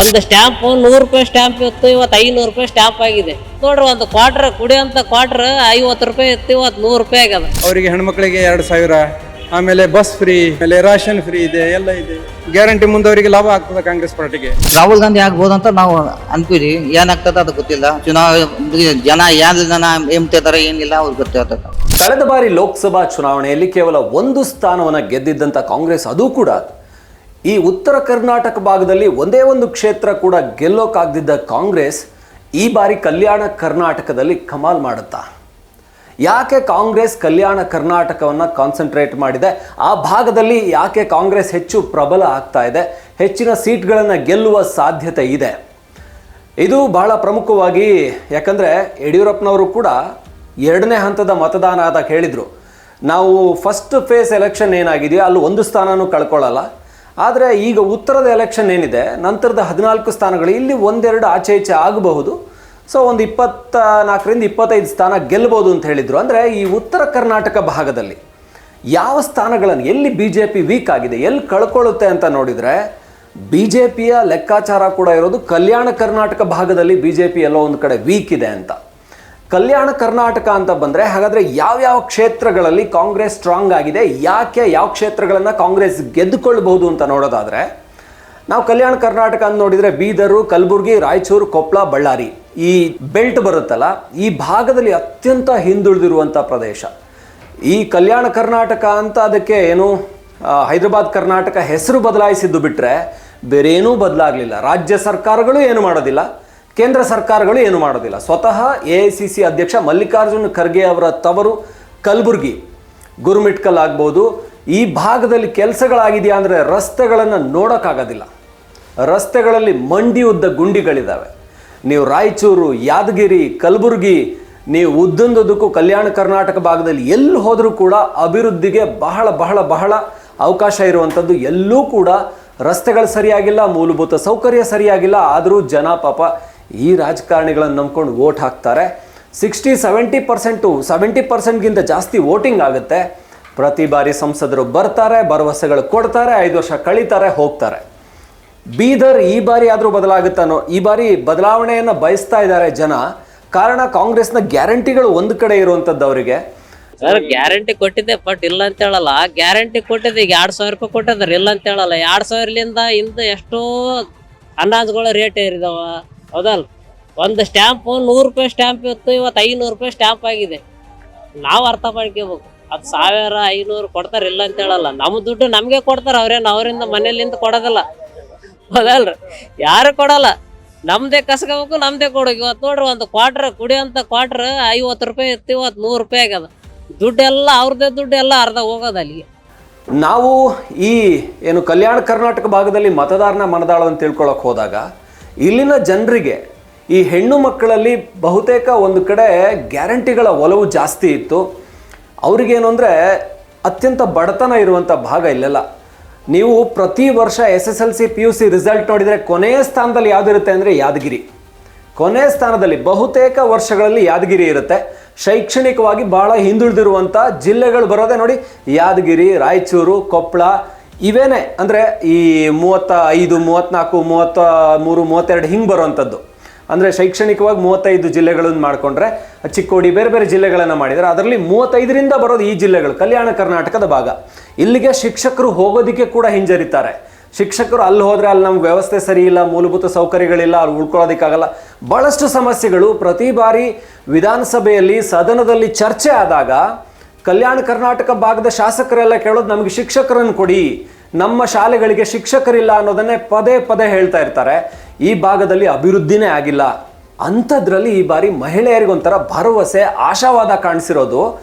ಒಂದು ಸ್ಟ್ಯಾಂಪ್ ನೂರು ರೂಪಾಯಿ ಸ್ಟ್ಯಾಂಪ್ ಇತ್ತು ಇವತ್ತು ಐನೂರು ರೂಪಾಯಿ ಸ್ಟ್ಯಾಂಪ್ ಆಗಿದೆ. ನೋಡ್ರಿ ಒಂದು ಕ್ವಾಟ್ರ್ ಕುಡಿಯೋಂಥ ಕ್ವಾಟ್ರ್ ಐವತ್ತು ರೂಪಾಯಿ ಇತ್ತು ಇವತ್ತು ನೂರು ರೂಪಾಯಿ ಆಗ್ಯದ. ಅವರಿಗೆ ಹೆಣ್ಮಕ್ಳಿಗೆ ಎರಡು ಸಾವಿರ ಆಮೇಲೆ ಬಸ್ ಫ್ರೀ ಆಮೇಲೆ ರಾಷನ್ ಫ್ರೀ ಇದೆ ಎಲ್ಲ ಇದೆ. ಗ್ಯಾರಂಟಿ ಮುಂದೆ ಅವರಿಗೆ ಲಾಭ ಆಗ್ತದೆ ಕಾಂಗ್ರೆಸ್ ಪಾರ್ಟಿಗೆ. ರಾಹುಲ್ ಗಾಂಧಿ ಆಗ್ಬೋದು ಅಂತ ನಾವು ಅನ್ಕೀರಿ ಏನಾಗ್ತದ ಅದು ಗೊತ್ತಿಲ್ಲ. ಚುನಾವಣೆ ಜನ ಯಾರು ಜನ ಏಮ್ತಿದಾರೆ ಏನಿಲ್ಲ ಅವ್ರಿಗೆ ಗೊತ್ತಿರ್ತದೆ ಕಳೆದ ಬಾರಿ ಲೋಕಸಭಾ ಚುನಾವಣೆಯಲ್ಲಿ ಕೇವಲ ಒಂದು ಸ್ಥಾನವನ್ನು ಗೆದ್ದಿದ್ದಂಥ ಕಾಂಗ್ರೆಸ್ ಅದು ಕೂಡ ಈ ಉತ್ತರ ಕರ್ನಾಟಕ ಭಾಗದಲ್ಲಿ ಒಂದೇ ಒಂದು ಕ್ಷೇತ್ರ ಕೂಡ ಗೆಲ್ಲೋಕಾಗ್ದಿದ್ದ ಕಾಂಗ್ರೆಸ್ ಈ ಬಾರಿ ಕಲ್ಯಾಣ ಕರ್ನಾಟಕದಲ್ಲಿ ಕಮಾಲ್ ಮಾಡುತ್ತಾ? ಯಾಕೆ ಕಾಂಗ್ರೆಸ್ ಕಲ್ಯಾಣ ಕರ್ನಾಟಕವನ್ನು ಕಾನ್ಸಂಟ್ರೇಟ್ ಮಾಡಿದೆ? ಆ ಭಾಗದಲ್ಲಿ ಯಾಕೆ ಕಾಂಗ್ರೆಸ್ ಹೆಚ್ಚು ಪ್ರಬಲ ಆಗ್ತಾ ಇದೆ? ಹೆಚ್ಚಿನ ಸೀಟ್ಗಳನ್ನು ಗೆಲ್ಲುವ ಸಾಧ್ಯತೆ ಇದೆ. ಇದು ಬಹಳ ಪ್ರಮುಖವಾಗಿ ಯಾಕಂದರೆ ಯಡಿಯೂರಪ್ಪನವರು ಕೂಡ ಎರಡನೇ ಹಂತದ ಮತದಾನ ಆದಾಗ ಹೇಳಿದರು. ನಾವು ಫಸ್ಟ್ ಫೇಸ್ ಎಲೆಕ್ಷನ್ ಏನಾಗಿದೆಯೋ ಅಲ್ಲಿ ಒಂದು ಸ್ಥಾನನೂ ಕಳ್ಕೊಳ್ಳಲ್ಲ. ಆದರೆ ಈಗ ಉತ್ತರದ ಎಲೆಕ್ಷನ್ ಏನಿದೆ, ನಂತರದ ಹದಿನಾಲ್ಕು ಸ್ಥಾನಗಳು ಇಲ್ಲಿ ಒಂದೆರಡು ಆಚೆ ಈಚೆ ಆಗಬಹುದು. ಸೊ ಒಂದು ಇಪ್ಪತ್ತ ನಾಲ್ಕರಿಂದ ಇಪ್ಪತ್ತೈದು ಸ್ಥಾನ ಗೆಲ್ಲಬಹುದು ಅಂತ ಹೇಳಿದರು. ಅಂದರೆ ಈ ಉತ್ತರ ಕರ್ನಾಟಕ ಭಾಗದಲ್ಲಿ ಯಾವ ಸ್ಥಾನಗಳನ್ನು, ಎಲ್ಲಿ ಬಿ ಜೆ ಪಿ ವೀಕ್ ಆಗಿದೆ, ಎಲ್ಲಿ ಕಳ್ಕೊಳ್ಳುತ್ತೆ ಅಂತ ನೋಡಿದರೆ ಬಿ ಜೆ ಪಿಯ ಲೆಕ್ಕಾಚಾರ ಕೂಡ ಇರೋದು ಕಲ್ಯಾಣ ಕರ್ನಾಟಕ ಭಾಗದಲ್ಲಿ ಬಿ ಜೆ ಪಿ ಎಲ್ಲೋ ಒಂದು ಕಡೆ ವೀಕ್ ಇದೆ ಅಂತ. ಕಲ್ಯಾಣ ಕರ್ನಾಟಕ ಅಂತ ಬಂದರೆ ಹಾಗಾದರೆ ಯಾವ್ಯಾವ ಕ್ಷೇತ್ರಗಳಲ್ಲಿ ಕಾಂಗ್ರೆಸ್ ಸ್ಟ್ರಾಂಗ್ ಆಗಿದೆ, ಯಾಕೆ ಯಾವ ಕ್ಷೇತ್ರಗಳನ್ನು ಕಾಂಗ್ರೆಸ್ ಗೆದ್ದುಕೊಳ್ಳಬಹುದು ಅಂತ ನೋಡೋದಾದರೆ, ನಾವು ಕಲ್ಯಾಣ ಕರ್ನಾಟಕ ಅಂತ ನೋಡಿದರೆ ಬೀದರು, ಕಲಬುರಗಿ, ರಾಯಚೂರು ಕೊಪ್ಪಳ ಬಳ್ಳಾರಿ ಈ ಬೆಲ್ಟ್ ಬರುತ್ತಲ್ಲ, ಈ ಭಾಗದಲ್ಲಿ ಅತ್ಯಂತ ಹಿಂದುಳಿದಿರುವಂಥ ಪ್ರದೇಶ. ಈ ಕಲ್ಯಾಣ ಕರ್ನಾಟಕ ಅಂತ ಅದಕ್ಕೆ ಏನು ಹೈದರಾಬಾದ್ ಕರ್ನಾಟಕ ಹೆಸರು ಬದಲಾಯಿಸಿದ್ದು ಬಿಟ್ಟರೆ ಬೇರೇನೂ ಬದಲಾಗಲಿಲ್ಲ. ರಾಜ್ಯ ಸರ್ಕಾರಗಳು ಏನು ಮಾಡೋದಿಲ್ಲ. ಕೇಂದ್ರ ಸರ್ಕಾರಗಳು ಏನು ಮಾಡೋದಿಲ್ಲ. ಸ್ವತಃ ಎ ಸಿ ಸಿ ಅಧ್ಯಕ್ಷ ಮಲ್ಲಿಕಾರ್ಜುನ ಖರ್ಗೆ ಅವರ ತವರು ಕಲಬುರ್ಗಿ ಗುರುಮಿಟ್ಕಲ್ ಆಗ್ಬೋದು. ಈ ಭಾಗದಲ್ಲಿ ಕೆಲಸಗಳಾಗಿದೆಯಾ ಅಂದರೆ ರಸ್ತೆಗಳನ್ನು ನೋಡೋಕ್ಕಾಗೋದಿಲ್ಲ. ರಸ್ತೆಗಳಲ್ಲಿ ಮಂಡಿ ಉದ್ದ ಗುಂಡಿಗಳಿದ್ದಾವೆ ನೀವು ರಾಯಚೂರು, ಯಾದಗಿರಿ, ಕಲಬುರಗಿ, ನೀವು ಉದ್ದಂದುದಕ್ಕೂ ಕಲ್ಯಾಣ ಕರ್ನಾಟಕ ಭಾಗದಲ್ಲಿ ಎಲ್ಲಿ ಹೋದರೂ ಕೂಡ ಅಭಿವೃದ್ಧಿಗೆ ಬಹಳ ಬಹಳ ಬಹಳ ಅವಕಾಶ ಇರುವಂಥದ್ದು ಎಲ್ಲೂ ಕೂಡ ರಸ್ತೆಗಳು ಸರಿಯಾಗಿಲ್ಲ, ಮೂಲಭೂತ ಸೌಕರ್ಯ ಸರಿಯಾಗಿಲ್ಲ, ಆದರೂ ಜನ ಪಾಪ ಈ ರಾಜಕಾರಣಿಗಳನ್ನು ನಂಬ್ಕೊಂಡು ವೋಟ್ ಹಾಕ್ತಾರೆ. ಸಿಕ್ಸ್ಟಿ, ಸೆವೆಂಟಿ ಪರ್ಸೆಂಟು ಸೆವೆಂಟಿ ಪರ್ಸೆಂಟ್ಗಿಂತ ಜಾಸ್ತಿ ವೋಟಿಂಗ್ ಆಗುತ್ತೆ. ಪ್ರತಿ ಬಾರಿ ಸಂಸದರು ಬರ್ತಾರೆ, ಭರವಸೆಗಳು ಕೊಡ್ತಾರೆ, ಐದು ವರ್ಷ ಕಳೀತಾರೆ, ಹೋಗ್ತಾರೆ. ಬೀದರ್ ಈ ಬಾರಿ ಆದರೂ ಬದಲಾಗುತ್ತಾನೋ ಈ ಬಾರಿ ಬದಲಾವಣೆಯನ್ನು ಬಯಸ್ತಾ ಇದ್ದಾರೆ ಜನ. ಕಾರಣ ಕಾಂಗ್ರೆಸ್ನ ಗ್ಯಾರಂಟಿಗಳು ಒಂದು ಕಡೆ ಇರುವಂಥದ್ದು ಅವರಿಗೆ. ಸರ್, ಗ್ಯಾರಂಟಿ ಕೊಟ್ಟಿದ್ದೆ, ಬಟ್ ಇಲ್ಲ ಅಂತ ಹೇಳಲ್ಲ. ಗ್ಯಾರಂಟಿ ಕೊಟ್ಟಿದ್ದೆ ಈಗ ಎರಡು ಸಾವಿರ ರೂಪಾಯಿ ಕೊಟ್ಟಿದ್ದಾರೆ, ಇಲ್ಲ ಅಂತ ಹೇಳಲ್ಲ. ಎರಡು ಸಾವಿರಲಿಂದ ಇಂದ ಎಷ್ಟೋ ಅನಾಜ್ಗಳ ರೇಟ್ ಏರಿದಾವ. ಹೌದಲ್ ಒಂದು ಸ್ಟ್ಯಾಂಪ್ ನೂರು ರೂಪಾಯಿ ಸ್ಟ್ಯಾಂಪ್ ಇತ್ತು, ಇವತ್ತು ಐನೂರು ರೂಪಾಯಿ ಸ್ಟ್ಯಾಂಪ್ ಆಗಿದೆ. ನಾವು ಅರ್ಥ ಮಾಡ್ಕೋಬೇಕು. ಅದು ಸಾವಿರ, ಐನೂರು ಕೊಡ್ತಾರೆ ಇಲ್ಲ ಅಂತ ಹೇಳಲ್ಲ. ನಮ್ಮ ದುಡ್ಡು ನಮಗೆ ಕೊಡ್ತಾರೆ ಅವ್ರೇನು ಅವರಿಂದ ಮನೇಲಿಂದ ಕೊಡೋದಲ್ಲ. ಹೌದಲ್ರಿ? ಯಾರು ಕೊಡಲ್ಲ. ನಮ್ದೇ ಕಸ್ಕೋಬೇಕು, ನಮ್ದೇ ಕೊಡೋಕೆ ಇವತ್ತು ನೋಡ್ರಿ, ಒಂದು ಕ್ವಾಟ್ರ್ ಕುಡಿಯೋಂಥ ಕ್ವಾಟ್ರ್ ಐವತ್ತು ರೂಪಾಯಿ ಇತ್ತು, ಇವತ್ತು ನೂರು ರೂಪಾಯಿ ಆಗ್ಯದ. ದುಡ್ಡೆಲ್ಲ ಅವ್ರದ್ದೇ ದುಡ್ಡು ಎಲ್ಲ ಅರ್ಧ ಹೋಗೋದು ಅಲ್ಲಿಗೆ. ನಾವು ಈ, ಏನು ಕಲ್ಯಾಣ ಕರ್ನಾಟಕ ಭಾಗದಲ್ಲಿ ಮತದಾರನ ಮನದಾಳವನ್ನು ತಿಳ್ಕೊಳಕ್ ಹೋದಾಗ ಇಲ್ಲಿನ ಜನರಿಗೆ ಈ ಹೆಣ್ಣು ಮಕ್ಕಳಲ್ಲಿ ಬಹುತೇಕ ಒಂದು ಕಡೆ ಗ್ಯಾರಂಟಿಗಳ ಒಲವು ಜಾಸ್ತಿ ಇತ್ತು. ಅವ್ರಿಗೇನು ಅಂದರೆ ಅತ್ಯಂತ ಬಡತನ ಇರುವಂಥ ಭಾಗ ಇಲ್ಲೆಲ್ಲ. ನೀವು ಪ್ರತಿ ವರ್ಷ S S L C P U C result ನೋಡಿದರೆ ಕೊನೆಯ ಸ್ಥಾನದಲ್ಲಿ ಯಾವುದಿರುತ್ತೆ ಅಂದರೆ ಯಾದಗಿರಿ. ಕೊನೆಯ ಸ್ಥಾನದಲ್ಲಿ ಬಹುತೇಕ ವರ್ಷಗಳಲ್ಲಿ ಯಾದಗಿರಿ ಇರುತ್ತೆ. ಶೈಕ್ಷಣಿಕವಾಗಿ ಬಹಳ ಹಿಂದುಳಿದಿರುವಂಥ ಜಿಲ್ಲೆಗಳು ಬರೋದೇ ನೋಡಿ, ಯಾದಗಿರಿ, ರಾಯಚೂರು ಕೊಪ್ಪಳ ಇವೇನೆ ಅಂದರೆ ಈ ಮೂವತ್ತ ಐದು ಮೂವತ್ತ್ನಾಲ್ಕು ಮೂವತ್ತ ಮೂರು ಮೂವತ್ತೆರಡು ಹಿಂಗೆ ಬರುವಂಥದ್ದು. ಅಂದರೆ ಶೈಕ್ಷಣಿಕವಾಗಿ ಮೂವತ್ತೈದು ಜಿಲ್ಲೆಗಳನ್ನು ಮಾಡಿಕೊಂಡ್ರೆ ಚಿಕ್ಕೋಡಿ ಬೇರೆ ಬೇರೆ ಜಿಲ್ಲೆಗಳನ್ನು ಮಾಡಿದರೆ ಅದರಲ್ಲಿ ಮೂವತ್ತೈದರಿಂದ ಬರೋದು ಈ ಜಿಲ್ಲೆಗಳು, ಕಲ್ಯಾಣ ಕರ್ನಾಟಕದ ಭಾಗ. ಇಲ್ಲಿಗೆ ಶಿಕ್ಷಕರು ಹೋಗೋದಕ್ಕೆ ಕೂಡ ಹಿಂಜರಿತಾರೆ. ಶಿಕ್ಷಕರು ಅಲ್ಲಿ ಹೋದರೆ ಅಲ್ಲಿ ನಮ್ಗೆ ವ್ಯವಸ್ಥೆ ಸರಿ ಇಲ್ಲ, ಮೂಲಭೂತ ಸೌಕರ್ಯಗಳಿಲ್ಲ, ಅಲ್ಲಿ ಉಳ್ಕೊಳ್ಳೋದಕ್ಕಾಗಲ್ಲ. ಭಾಳಷ್ಟು ಸಮಸ್ಯೆಗಳು ಪ್ರತಿ ಬಾರಿ ವಿಧಾನಸಭೆಯಲ್ಲಿ ಸದನದಲ್ಲಿ ಚರ್ಚೆ ಆದಾಗ ಕಲ್ಯಾಣ ಕರ್ನಾಟಕ ಭಾಗದ ಶಾಸಕರೆಲ್ಲ ಕೇಳೋದು ನಮಗೆ ಶಿಕ್ಷಕರನ್ನು ಕೊಡಿ. ನಮ್ಮ ಶಾಲೆಗಳಿಗೆ ಶಿಕ್ಷಕರಿಲ್ಲ ಅನ್ನೋದನ್ನೇ ಪದೇ ಪದೇ ಹೇಳ್ತಾ ಇರ್ತಾರೆ. ಈ ಭಾಗದಲ್ಲಿ ಅಭಿವೃದ್ಧಿನೇ ಆಗಿಲ್ಲ. ಅಂಥದ್ರಲ್ಲಿ ಈ ಬಾರಿ ಮಹಿಳೆಯರಿಗೊಂಥರ ಭರವಸೆ, ಆಶಾವಾದ ಕಾಣಿಸಿರೋದು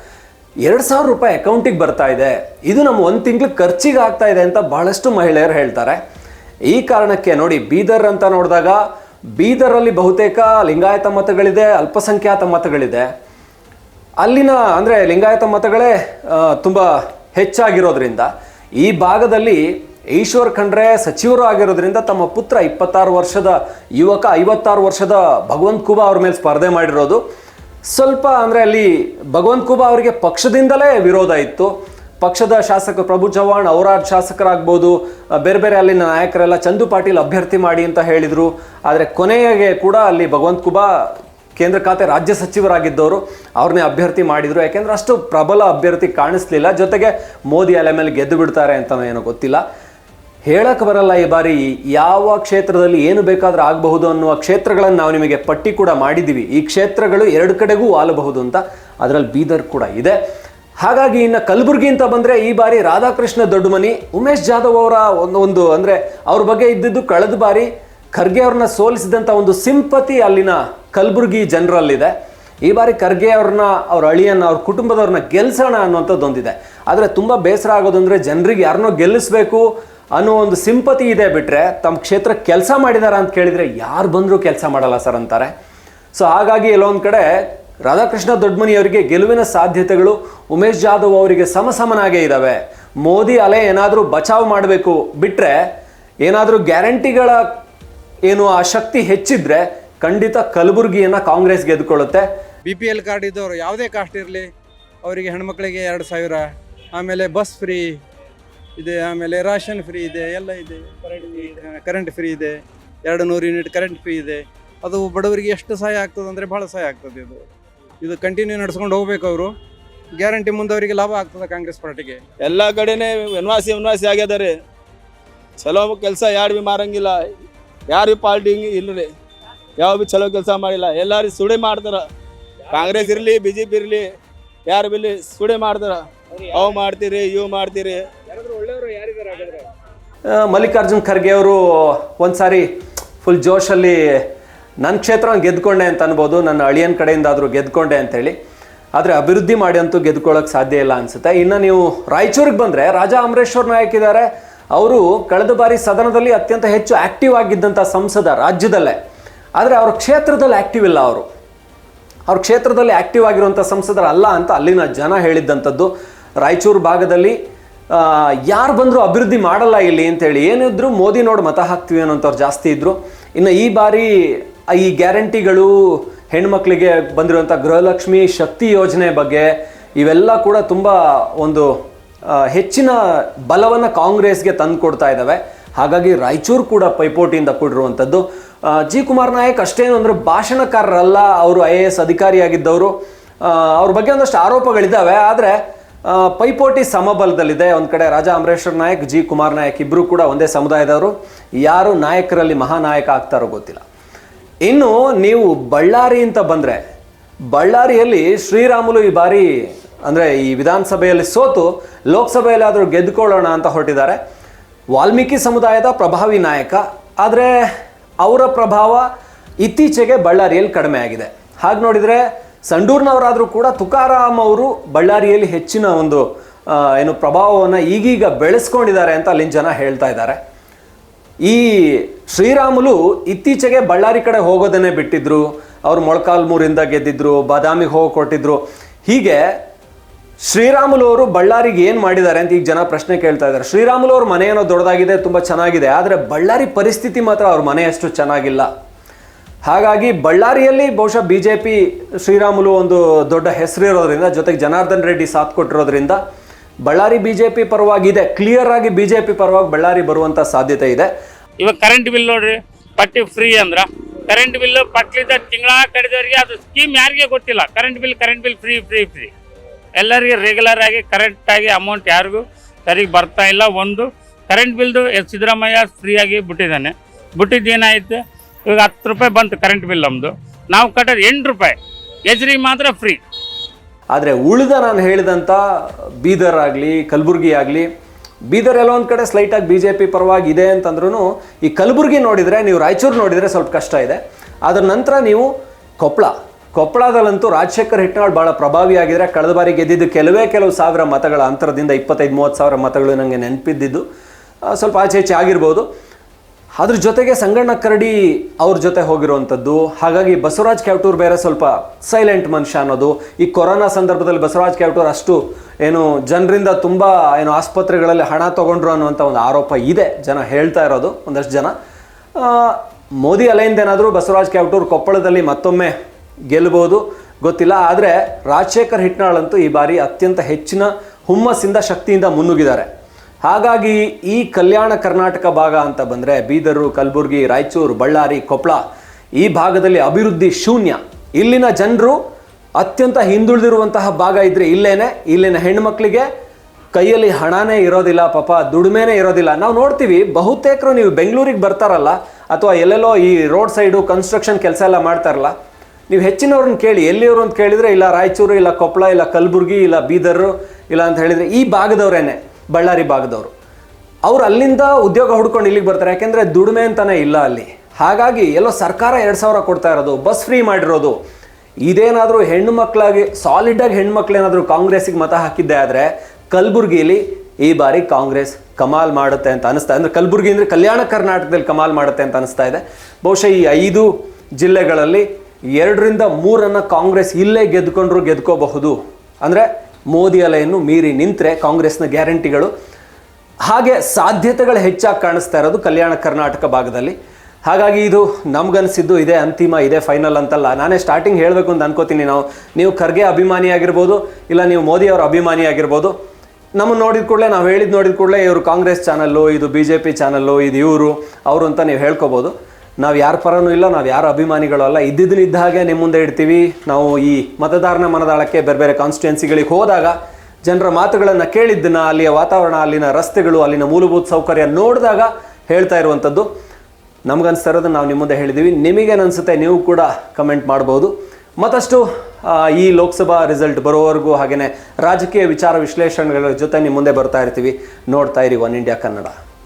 ಎರಡು ಸಾವಿರ ರೂಪಾಯಿ ಅಕೌಂಟಿಗೆ ಬರ್ತಾ ಇದೆ. ಇದು ನಮ್ಮ ಒಂದು ತಿಂಗಳು ಖರ್ಚಿಗೆ ಆಗ್ತಾ ಇದೆ ಅಂತ ಬಹಳಷ್ಟು ಮಹಿಳೆಯರು ಹೇಳ್ತಾರೆ. ಈ ಕಾರಣಕ್ಕೆ ನೋಡಿ, ಬೀದರ್ ಅಂತ ನೋಡಿದಾಗ ಬೀದರಲ್ಲಿ ಬಹುತೇಕ ಲಿಂಗಾಯತ ಮತಗಳಿದೆ, ಅಲ್ಪಸಂಖ್ಯಾತ ಮತಗಳಿದೆ. ಅಲ್ಲಿನ, ಅಂದರೆ ಲಿಂಗಾಯತ ಮತಗಳೇ ತುಂಬ ಹೆಚ್ಚಾಗಿರೋದ್ರಿಂದ, ಈ ಭಾಗದಲ್ಲಿ ಈಶ್ವರ್ ಖಂಡ್ರೆ ಸಚಿವರು ಆಗಿರೋದ್ರಿಂದ ತಮ್ಮ ಪುತ್ರ ಇಪ್ಪತ್ತಾರು ವರ್ಷದ ಯುವಕ, ಐವತ್ತಾರು ವರ್ಷದ ಭಗವಂತ್ ಕುಬಾ ಅವ್ರ ಮೇಲೆ ಸ್ಪರ್ಧೆ ಮಾಡಿರೋದು. ಸ್ವಲ್ಪ ಅಂದರೆ ಅಲ್ಲಿ ಭಗವಂತ್ ಕುಬಾ ಅವರಿಗೆ ಪಕ್ಷದಿಂದಲೇ ವಿರೋಧ ಇತ್ತು. ಪಕ್ಷದ ಶಾಸಕ ಪ್ರಭು ಚವ್ಹಾಣ್ ಅವರ ಶಾಸಕರಾಗ್ಬೋದು ಬೇರೆ ಬೇರೆ ಅಲ್ಲಿನ ನಾಯಕರೆಲ್ಲ ಚಂದು ಪಾಟೀಲ್ ಅಭ್ಯರ್ಥಿ ಮಾಡಿ ಅಂತ ಹೇಳಿದರು. ಆದರೆ ಕೊನೆಗೆ ಕೂಡ ಅಲ್ಲಿ ಭಗವಂತ್ ಕುಬಾ ಕೇಂದ್ರ ಖಾತೆ ರಾಜ್ಯ ಸಚಿವರಾಗಿದ್ದವರು ಅವ್ರನ್ನೇ ಅಭ್ಯರ್ಥಿ ಮಾಡಿದರು. ಯಾಕೆಂದರೆ ಅಷ್ಟು ಪ್ರಬಲ ಅಭ್ಯರ್ಥಿ ಕಾಣಿಸ್ಲಿಲ್ಲ. ಜೊತೆಗೆ ಮೋದಿ ಅಲೆ ಮೇಲೆ ಗೆದ್ದು ಬಿಡ್ತಾರೆ ಅಂತನೋ ಏನೋ ಗೊತ್ತಿಲ್ಲ. ಹೇಳಕ್ಕೆ ಬರಲ್ಲ ಈ ಬಾರಿ ಯಾವ ಕ್ಷೇತ್ರದಲ್ಲಿ ಏನು ಬೇಕಾದರೂ ಆಗಬಹುದು ಅನ್ನುವ ಕ್ಷೇತ್ರಗಳನ್ನು ನಾವು ನಿಮಗೆ ಪಟ್ಟಿ ಕೂಡ ಮಾಡಿದ್ದೀವಿ. ಈ ಕ್ಷೇತ್ರಗಳು ಎರಡು ಕಡೆಗೂ ಆಲಬಹುದು ಅಂತ ಅದರಲ್ಲಿ ಬೀದರ್ ಕೂಡ ಇದೆ. ಹಾಗಾಗಿ ಇನ್ನು ಕಲಬುರಗಿ ಅಂತ ಬಂದರೆ ಈ ಬಾರಿ ರಾಧಾಕೃಷ್ಣ ದೊಡ್ಡಮನಿ, ಉಮೇಶ್ ಜಾಧವ್ ಅವರ ಒಂದು ಒಂದು ಅಂದರೆ ಅವ್ರ ಬಗ್ಗೆ ಇದ್ದಿದ್ದು ಕಳೆದ ಬಾರಿ ಖರ್ಗೆ ಅವ್ರನ್ನ ಸೋಲಿಸಿದಂಥ ಒಂದು ಸಿಂಪತಿ ಅಲ್ಲಿನ ಕಲಬುರಗಿ ಜನರಲ್ಲಿದೆ. ಈ ಬಾರಿ ಖರ್ಗೆ ಅವ್ರನ್ನ, ಅವ್ರ ಅಳಿಯನ್ನು, ಅವ್ರ ಕುಟುಂಬದವ್ರನ್ನ ಗೆಲ್ಸೋಣ ಅನ್ನುವಂಥದ್ದು ಒಂದಿದೆ. ಆದರೆ ತುಂಬ ಬೇಸರ ಆಗೋದಂದರೆ ಜನರಿಗೆ ಯಾರನ್ನೋ ಗೆಲ್ಲಿಸ್ಬೇಕು ಅನ್ನೋ ಒಂದು ಸಿಂಪತಿ ಇದೆ ಬಿಟ್ಟರೆ ತಮ್ಮ ಕ್ಷೇತ್ರ ಕೆಲಸ ಮಾಡಿದಾರ ಅಂತ ಕೇಳಿದರೆ ಯಾರು ಬಂದರೂ ಕೆಲಸ ಮಾಡಲ್ಲ ಸರ್ ಅಂತಾರೆ. ಸೊ ಹಾಗಾಗಿ ಎಲ್ಲೊಂದು ಕಡೆ ರಾಧಾಕೃಷ್ಣ ದೊಡ್ಡಮನಿ ಅವರಿಗೆ ಗೆಲುವಿನ ಸಾಧ್ಯತೆಗಳು, ಉಮೇಶ್ ಜಾಧವ್ ಅವರಿಗೆ ಸಮಸಮನಾಗೇ ಇದ್ದಾವೆ ಮೋದಿ ಅಲೆ ಏನಾದರೂ ಬಚಾವ್ ಮಾಡಬೇಕು ಬಿಟ್ಟರೆ ಏನಾದರೂ ಗ್ಯಾರಂಟಿಗಳ ಏನು ಆ ಶಕ್ತಿ ಹೆಚ್ಚಿದ್ರೆ ಖಂಡಿತ ಕಲಬುರಗಿಯನ್ನ ಕಾಂಗ್ರೆಸ್ ಗೆದ್ಕೊಳ್ಳುತ್ತೆ ಬಿ ಪಿ ಎಲ್ ಕಾರ್ಡ್ ಇದ್ದವರು ಯಾವುದೇ ಕಾಸ್ಟ್ ಇರಲಿ ಅವರಿಗೆ ಹೆಣ್ಮಕ್ಳಿಗೆ ಎರಡು ಸಾವಿರ ಆಮೇಲೆ ಬಸ್ ಫ್ರೀ ಇದೆ ಆಮೇಲೆ ರಾಷನ್ ಫ್ರೀ ಇದೆ ಎಲ್ಲ ಇದೆ. ಕರೆಂಟ್ ಫ್ರೀ ಇದೆ ಎರಡು ನೂರು ಯೂನಿಟ್ ಕರೆಂಟ್ ಫ್ರೀ ಇದೆ. ಅದು ಬಡವರಿಗೆ ಎಷ್ಟು ಸಹಾಯ ಆಗ್ತದೆ ಅಂದರೆ ಭಾಳ ಸಹಾಯ ಆಗ್ತದೆ ಇದು. ಇದು ಕಂಟಿನ್ಯೂ ನಡ್ಸ್ಕೊಂಡು ಹೋಗ್ಬೇಕು ಅವರು. ಗ್ಯಾರಂಟಿ ಮುಂದೆ ಅವರಿಗೆ ಲಾಭ ಆಗ್ತದೆ ಕಾಂಗ್ರೆಸ್ ಪಾರ್ಟಿಗೆ. ಎಲ್ಲ ಕಡೆನೇ ವನವಾಸಿ ವನವಾಸಿ ಆಗ್ಯದ ರೀ. ಚಲೋ ಕೆಲಸ ಯಾರು ಭೀ ಮಾರಂಗಿಲ್ಲ. ಯಾರು ಭೀ ಪಾರ್ಟಿ ಇಲ್ರಿ. ಯಾವ ಭೀ ಚಲೋ ಕೆಲಸ ಮಾಡಿಲ್ಲ. ಎಲ್ಲಾರು ಸುಡೆ ಮಾಡ್ತಾರ. ಕಾಂಗ್ರೆಸ್ ಇರಲಿ ಬಿ ಜೆ ಇರಲಿ, ಯಾರು ಬಿಲ್ಲಿ ಸುಡೆ ಮಾಡ್ತಾರ. ಅವು ಮಾಡ್ತೀರಿ, ಇವು ಮಾಡ್ತೀರಿ. ಮಲ್ಲಿಕಾರ್ಜುನ್ ಖರ್ಗೆ ಅವರು ಒಂದ್ಸಾರಿ ಫುಲ್ ಜೋಶಲ್ಲಿ ನನ್ನ ಕ್ಷೇತ್ರ ಗೆದ್ಕೊಂಡೆ ಅಂತ ಅನ್ಬೋದು, ನನ್ನ ಅಳಿಯನ್ ಕಡೆಯಿಂದಾದರೂ ಗೆದ್ಕೊಂಡೆ ಅಂತೇಳಿ. ಆದರೆ ಅಭಿವೃದ್ಧಿ ಮಾಡಿ ಅಂತೂ ಗೆದ್ಕೊಳ್ಳೋಕೆ ಸಾಧ್ಯ ಇಲ್ಲ ಅನ್ಸುತ್ತೆ. ಇನ್ನು ನೀವು ರಾಯಚೂರಿಗೆ ಬಂದರೆ ರಾಜಾ ಅಮರೇಶ್ವರ್ ನಾಯಕ್ ಇದ್ದಾರೆ ಅವರು ಕಳೆದ ಬಾರಿ ಸದನದಲ್ಲಿ ಅತ್ಯಂತ ಹೆಚ್ಚು ಆಕ್ಟಿವ್ ಆಗಿದ್ದಂಥ ಸಂಸದ ರಾಜ್ಯದಲ್ಲೇ. ಆದರೆ ಅವ್ರ ಕ್ಷೇತ್ರದಲ್ಲಿ ಆ್ಯಕ್ಟಿವ್ ಇಲ್ಲ ಅವರು. ಅವ್ರ ಕ್ಷೇತ್ರದಲ್ಲಿ ಆ್ಯಕ್ಟಿವ್ ಆಗಿರುವಂಥ ಸಂಸದರಲ್ಲ ಅಂತ ಅಲ್ಲಿನ ಜನ ಹೇಳಿದ್ದಂಥದ್ದು. ರಾಯಚೂರು ಭಾಗದಲ್ಲಿ ಯಾರು ಬಂದರೂ ಅಭಿವೃದ್ಧಿ ಮಾಡಲ್ಲ ಇಲ್ಲಿ ಅಂತೇಳಿ ಏನಿದ್ರು ಮೋದಿ ನೋಡಿ ಮತ ಹಾಕ್ತೀವಿ ಅನ್ನೋಂಥವ್ರು ಜಾಸ್ತಿ ಇದ್ದರು ಇನ್ನು ಈ ಬಾರಿ, ಈ ಗ್ಯಾರಂಟಿಗಳು ಹೆಣ್ಮಕ್ಳಿಗೆ ಬಂದಿರುವಂಥ ಗೃಹಲಕ್ಷ್ಮಿ ಶಕ್ತಿ ಯೋಜನೆ ಬಗ್ಗೆ ಇವೆಲ್ಲ ಕೂಡ ತುಂಬ ಒಂದು ಹೆಚ್ಚಿನ ಬಲವನ್ನು ಕಾಂಗ್ರೆಸ್ಗೆ ತಂದು ಕೊಡ್ತಾ ಇದ್ದಾವೆ ಹಾಗಾಗಿ ರಾಯಚೂರು ಕೂಡ ಪೈಪೋಟಿಯಿಂದ ಕೂಡಿರುವಂಥದ್ದು. ಜಿ ಕುಮಾರ್ ನಾಯಕ್ ಅಷ್ಟೇನು ಅಂದ್ರೆ ಭಾಷಣಕಾರರಲ್ಲ, ಅವರು ಐ ಎ ಎಸ್ ಅಧಿಕಾರಿಯಾಗಿದ್ದವರು. ಅವ್ರ ಬಗ್ಗೆ ಒಂದಷ್ಟು ಆರೋಪಗಳಿದ್ದಾವೆ ಆದರೆ ಪೈಪೋಟಿ ಸಮಬಲದಲ್ಲಿದೆ. ಒಂದು ಕಡೆ ರಾಜಾ ಅಮರೇಶ್ವರ್ ನಾಯಕ್, ಜಿ ಕುಮಾರ್ ನಾಯಕ್ ಇಬ್ಬರು ಕೂಡ ಒಂದೇ ಸಮುದಾಯದವರು. ಯಾರು ನಾಯಕರಲ್ಲಿ ಮಹಾನಾಯಕ ಆಗ್ತಾರೋ ಗೊತ್ತಿಲ್ಲ. ಇನ್ನು ನೀವು ಬಳ್ಳಾರಿ ಅಂತ ಬಂದರೆ, ಬಳ್ಳಾರಿಯಲ್ಲಿ ಶ್ರೀರಾಮುಲು ಈ ಬಾರಿ ಅಂದರೆ ಈ ವಿಧಾನಸಭೆಯಲ್ಲಿ ಸೋತು ಲೋಕಸಭೆಯಲ್ಲಿ ಆದರೂ ಗೆದ್ದುಕೊಳ್ಳೋಣ ಅಂತ ಹೊರಟಿದ್ದಾರೆ. ವಾಲ್ಮೀಕಿ ಸಮುದಾಯದ ಪ್ರಭಾವಿ ನಾಯಕ. ಆದರೆ ಅವರ ಪ್ರಭಾವ ಇತ್ತೀಚೆಗೆ ಬಳ್ಳಾರಿಯಲ್ಲಿ ಕಡಿಮೆ ಆಗಿದೆ. ಹಾಗೆ ನೋಡಿದರೆ ಸಂಡೂರ್ನವರಾದರೂ ಕೂಡ ತುಕಾರಾಮ್ ಅವರು ಬಳ್ಳಾರಿಯಲ್ಲಿ ಹೆಚ್ಚಿನ ಒಂದು ಏನು ಪ್ರಭಾವವನ್ನು ಈಗೀಗ ಬೆಳೆಸ್ಕೊಂಡಿದ್ದಾರೆ ಅಂತ ಅಲ್ಲಿನ ಜನ ಹೇಳ್ತಾ ಇದ್ದಾರೆ. ಈ ಶ್ರೀರಾಮುಲು ಇತ್ತೀಚೆಗೆ ಬಳ್ಳಾರಿ ಕಡೆ ಹೋಗೋದನ್ನೇ ಬಿಟ್ಟಿದ್ರು. ಅವರು ಮೊಳಕಾಲ್ಮೂರಿಂದ ಗೆದ್ದಿದ್ರು, ಬಾದಾಮಿಗೆ ಹೋಗಿ ಕೊಟ್ಟಿದ್ರು. ಹೀಗೆ ಶ್ರೀರಾಮುಲು ಅವರು ಬಳ್ಳಾರಿಗೆ ಏನು ಮಾಡಿದ್ದಾರೆ ಅಂತ ಈಗ ಜನ ಪ್ರಶ್ನೆ ಕೇಳ್ತಾ ಇದ್ದಾರೆ. ಶ್ರೀರಾಮುಲು ಅವ್ರ ಮನೆ ಏನೋ ದೊಡ್ಡದಾಗಿದೆ, ತುಂಬ ಚೆನ್ನಾಗಿದೆ, ಆದರೆ ಬಳ್ಳಾರಿ ಪರಿಸ್ಥಿತಿ ಮಾತ್ರ ಅವ್ರ ಮನೆ ಅಷ್ಟು ಚೆನ್ನಾಗಿಲ್ಲ. ಹಾಗಾಗಿ ಬಳ್ಳಾರಿಯಲ್ಲಿ ಬಹುಶಃ ಬಿ ಜೆ ಪಿ ಶ್ರೀರಾಮುಲು ಒಂದು ದೊಡ್ಡ ಹೆಸರಿರೋದ್ರಿಂದ ಜೊತೆಗೆ ಜನಾರ್ದನ್ ರೆಡ್ಡಿ ಸಾಥ್ ಕೊಟ್ಟಿರೋದ್ರಿಂದ ಬಳ್ಳಾರಿ ಬಿ ಜೆ ಪಿ ಪರವಾಗಿದೆ. ಕ್ಲಿಯರ್ ಆಗಿ ಬಿ ಜೆ ಪಿ ಪರವಾಗಿ ಬಳ್ಳಾರಿ ಬರುವಂಥ ಸಾಧ್ಯತೆ ಇದೆ. ಇವಾಗ ಕರೆಂಟ್ ಬಿಲ್ ನೋಡ್ರಿ, ಪಟ್ಟಿ ಫ್ರೀ ಅಂದ್ರ ಕರೆಂಟ್ ಬಿಲ್ ಪಟ್ಲಿದ್ದ ತಿಂಗಳ ಕಡಿದವರಿಗೆ ಅದು ಸ್ಕೀಮ್ ಯಾರಿಗೆ ಗೊತ್ತಿಲ್ಲ. Current bill current bill free free free ಎಲ್ಲರಿಗೆ ರೆಗ್ಯುಲರ್ ಆಗಿ ಕರೆಕ್ಟ್ ಆಗಿ ಅಮೌಂಟ್ ಯಾರಿಗೂ ಸರಿಗೆ ಬರ್ತಾ ಇಲ್ಲ. ಒಂದು ಕರೆಂಟ್ ಬಿಲ್ದು ಸಿದ್ದರಾಮಯ್ಯ ಫ್ರೀಯಾಗಿ ಬಿಟ್ಟಿದ್ದಾನೆ. ಬಿಟ್ಟಿದ್ದು ಏನಾಯಿತು? ಇವಾಗ ಹತ್ತು ರೂಪಾಯಿ ಬಂತು ಕರೆಂಟ್ ಬಿಲ್ ನಮ್ಮದು ನಾವು ಕಟ್ಟೋದು ಎಂಟು ರೂಪಾಯಿ. ಎಜ್ರಿಗೆ ಮಾತ್ರ ಫ್ರೀ ಆದರೆ ಉಳಿದ ನಾನು ಹೇಳಿದಂಥ ಬೀದರ್ ಆಗಲಿ, ಕಲಬುರ್ಗಿ ಆಗಲಿ, ಬೀದರ್ ಎಲ್ಲ ಒಂದು ಕಡೆ ಸ್ಲೈಟಾಗಿ ಬಿ ಜೆ ಪಿ ಪರವಾಗಿ ಇದೆ ಅಂತಂದ್ರೂ ಈ ಕಲಬುರ್ಗಿ ನೋಡಿದರೆ, ನೀವು ರಾಯಚೂರು ನೋಡಿದರೆ ಸ್ವಲ್ಪ ಕಷ್ಟ ಇದೆ. ಅದರ ನಂತರ ನೀವು ಕೊಪ್ಪಳ ಕೊಪ್ಪಳದಲ್ಲಂತೂ ರಾಜಶೇಖರ್ ಹಿಟ್ನಾಳ್ ಬಹಳ ಪ್ರಭಾವಿಯಾಗಿದ್ದರೆ ಕಳೆದ ಬಾರಿ ಗೆದ್ದಿದ್ದು ಕೆಲವೇ ಕೆಲವು ಸಾವಿರ ಮತಗಳ ಅಂತರದಿಂದ ಇಪ್ಪತ್ತೈದು, ಮೂವತ್ತು ಸಾವಿರ ಮತಗಳು ನನಗೆ ನೆನಪಿದ್ದಿದ್ದು. ಸ್ವಲ್ಪ ಆಚೆ ಈಚೆ ಆಗಿರ್ಬೋದು. ಅದ್ರ ಜೊತೆಗೆ ಸಂಗಣ್ಣ ಕರಡಿ ಅವ್ರ ಜೊತೆ ಹೋಗಿರುವಂಥದ್ದು. ಹಾಗಾಗಿ ಬಸವರಾಜ್ ಕ್ಯಾವ್ಟೂರ್ ಬೇರೆ ಸ್ವಲ್ಪ ಸೈಲೆಂಟ್ ಮನುಷ್ಯ ಅನ್ನೋದು. ಈ ಕೊರೋನಾ ಸಂದರ್ಭದಲ್ಲಿ ಬಸವರಾಜ್ ಕ್ಯಾವ್ಟೂರ್ ಅಷ್ಟು ಏನು ಜನರಿಂದ ತುಂಬ ಏನು ಆಸ್ಪತ್ರೆಗಳಲ್ಲಿ ಹಣ ತಗೊಂಡ್ರು ಅನ್ನುವಂಥ ಒಂದು ಆರೋಪ ಇದೆ. ಜನ ಹೇಳ್ತಾ ಇರೋದು ಒಂದಷ್ಟು ಜನ. ಮೋದಿ ಮೋದಿ ಅಲೆಯಿಂದೇನಾದರೂ ಬಸವರಾಜ್ ಕ್ಯಾವ್ಟೂರ್ ಕೊಪ್ಪಳದಲ್ಲಿ ಮತ್ತೊಮ್ಮೆ ಗೆಲ್ಲಬಹುದು ಗೊತ್ತಿಲ್ಲ. ಆದರೆ ರಾಜಶೇಖರ್ ಹಿಟ್ನಾಳಂತೂ ಈ ಬಾರಿ ಅತ್ಯಂತ ಹೆಚ್ಚಿನ ಹುಮ್ಮಸ್ಸಿಂದ ಶಕ್ತಿಯಿಂದ ಮುನ್ನುಗ್ಗಿದ್ದಾರೆ. ಹಾಗಾಗಿ ಈ ಕಲ್ಯಾಣ ಕರ್ನಾಟಕ ಭಾಗ ಅಂತ ಬಂದರೆ ಬೀದರು, ಕಲಬುರಗಿ, ರಾಯಚೂರು, ಬಳ್ಳಾರಿ ಕೊಪ್ಪಳ ಈ ಭಾಗದಲ್ಲಿ ಅಭಿವೃದ್ಧಿ ಶೂನ್ಯ. ಇಲ್ಲಿನ ಜನರು ಅತ್ಯಂತ ಹಿಂದುಳಿದಿರುವಂತಹ ಭಾಗ ಇದ್ರೆ ಇಲ್ಲೇನೆ. ಇಲ್ಲಿನ ಹೆಣ್ಮಕ್ಳಿಗೆ ಕೈಯಲ್ಲಿ ಹಣನೇ ಇರೋದಿಲ್ಲ, ಪಾಪ ದುಡಿಮೆನೇ ಇರೋದಿಲ್ಲ. ನಾವು ನೋಡ್ತೀವಿ, ಬಹುತೇಕರು ನೀವು ಬೆಂಗಳೂರಿಗೆ ಬರ್ತಾರಲ್ಲ, ಅಥವಾ ಎಲ್ಲೆಲ್ಲೋ ಈ ರೋಡ್ ಸೈಡು ಕನ್ಸ್ಟ್ರಕ್ಷನ್ ಕೆಲಸ ಎಲ್ಲ ಮಾಡ್ತಾರಲ್ಲ ನೀವು ಹೆಚ್ಚಿನವ್ರನ್ನ ಕೇಳಿ, ಎಲ್ಲಿಯವರು ಅಂತ ಕೇಳಿದರೆ ಇಲ್ಲ ರಾಯಚೂರು, ಇಲ್ಲ ಕೊಪ್ಪಳ ಇಲ್ಲ ಕಲಬುರ್ಗಿ, ಇಲ್ಲ ಬೀದರ್, ಇಲ್ಲ ಅಂತ ಹೇಳಿದರೆ ಈ ಭಾಗದವ್ರೇನೆ, ಬಳ್ಳಾರಿ ಭಾಗದವರು. ಅವ್ರು ಅಲ್ಲಿಂದ ಉದ್ಯೋಗ ಹುಡ್ಕೊಂಡು ಇಲ್ಲಿಗೆ ಬರ್ತಾರೆ, ಯಾಕೆಂದರೆ ದುಡಿಮೆ ಅಂತಲೇ ಇಲ್ಲ ಅಲ್ಲಿ. ಹಾಗಾಗಿ ಎಲ್ಲೋ ಸರ್ಕಾರ ಎರಡು ಸಾವಿರ ಕೊಡ್ತಾ ಇರೋದು, ಬಸ್ ಫ್ರೀ ಮಾಡಿರೋದು. ಇದೇನಾದರೂ ಹೆಣ್ಣು ಮಕ್ಕಳಾಗಿ ಸಾಲಿಡಾಗಿ ಹೆಣ್ಣು ಮಕ್ಕಳೇನಾದರೂ ಕಾಂಗ್ರೆಸ್ಸಿಗೆ ಮತ ಹಾಕಿದ್ದೆ ಆದರೆ, ಕಲಬುರ್ಗಿಲಿ ಈ ಬಾರಿ ಕಾಂಗ್ರೆಸ್ ಕಮಾಲ್ ಮಾಡುತ್ತೆ ಅಂತ ಅನಿಸ್ತಾ, ಅಂದರೆ ಕಲಬುರ್ಗಿ ಅಂದರೆ ಕಲ್ಯಾಣ ಕರ್ನಾಟಕದಲ್ಲಿ ಕಮಾಲ್ ಮಾಡುತ್ತೆ ಅಂತ ಅನಿಸ್ತಾ ಇದೆ. ಬಹುಶಃ ಈ ಐದು ಜಿಲ್ಲೆಗಳಲ್ಲಿ ಎರಡರಿಂದ ಮೂರನ್ನು ಕಾಂಗ್ರೆಸ್ ಇಲ್ಲೇ ಗೆದ್ಕೊಂಡ್ರು ಗೆದ್ಕೋಬಹುದು. ಅಂದರೆ ಮೋದಿ ಅಲೆಯನ್ನು ಮೀರಿ ನಿಂತರೆ ಕಾಂಗ್ರೆಸ್ನ ಗ್ಯಾರಂಟಿಗಳು. ಹಾಗೆ ಸಾಧ್ಯತೆಗಳು ಹೆಚ್ಚಾಗಿ ಕಾಣಿಸ್ತಾ ಇರೋದು ಕಲ್ಯಾಣ ಕರ್ನಾಟಕ ಭಾಗದಲ್ಲಿ. ಹಾಗಾಗಿ ಇದು ನಮ್ಗನ್ಸಿದ್ದು ಇದೇ ಅಂತಿಮ, ಇದೆ ಫೈನಲ್ ಅಂತಲ್ಲ. ನಾನೇ ಸ್ಟಾರ್ಟಿಂಗ್ ಹೇಳಬೇಕು ಅಂತ ಅನ್ಕೋತೀನಿ ನಾವು. ನೀವು ಖರ್ಗೆ ಅಭಿಮಾನಿ ಆಗಿರ್ಬೋದು, ಇಲ್ಲ ನೀವು ಮೋದಿ ಅವರ ಅಭಿಮಾನಿ ಆಗಿರ್ಬೋದು. ನಮ್ಮ ನೋಡಿದ ಕೂಡಲೇ, ನಾವು ಹೇಳಿದ್ ನೋಡಿದ ಕೂಡಲೇ ಇವರು ಕಾಂಗ್ರೆಸ್ ಚಾನಲ್ಲು ಇದು ಬಿ ಜೆ ಪಿ ಚಾನಲ್ಲು ಇದು ಇವರು, ಅವರು ಅಂತ ನೀವು ಹೇಳ್ಕೊಬೋದು. ನಾವು ಯಾರ ಪರನೂ ಇಲ್ಲ, ನಾವು ಯಾರು ಅಭಿಮಾನಿಗಳು ಅಲ್ಲ. ಇದ್ದ ಹಾಗೆ ನಿಮ್ಮ ಮುಂದೆ ಇಡ್ತೀವಿ. ನಾವು ಈ ಮತದಾರನ ಮನದಾಳಕ್ಕೆ ಬೇರೆ ಬೇರೆ ಕಾನ್ಸ್ಟಿಟ್ಯೆನ್ಸಿಗಳಿಗೆ ಹೋದಾಗ ಜನರ ಮಾತುಗಳನ್ನು ಕೇಳಿದ್ದನ್ನ, ಅಲ್ಲಿಯ ವಾತಾವರಣ, ಅಲ್ಲಿನ ರಸ್ತೆಗಳು, ಅಲ್ಲಿನ ಮೂಲಭೂತ ಸೌಕರ್ಯ ನೋಡಿದಾಗ ಹೇಳ್ತಾ ಇರುವಂಥದ್ದು ನಮಗನ್ಸ್ತಾ ಇರೋದನ್ನ ನಾವು ನಿಮ್ಮ ಮುಂದೆ ಹೇಳಿದ್ದೀವಿ ನಿಮಗೇನು ಅನಿಸುತ್ತೆ ನೀವು ಕೂಡ ಕಮೆಂಟ್ ಮಾಡ್ಬೋದು. ಮತ್ತಷ್ಟು ಈ ಲೋಕಸಭಾ ರಿಸಲ್ಟ್ ಬರೋವರೆಗೂ ಹಾಗೆಯೇ ರಾಜಕೀಯ ವಿಚಾರ ವಿಶ್ಲೇಷಣೆಗಳ ಜೊತೆ ನಿಮ್ಮ ಮುಂದೆ ಬರ್ತಾ ಇರ್ತೀವಿ. ನೋಡ್ತಾ ಇರಿ ಒನ್ ಇಂಡಿಯಾ ಕನ್ನಡ.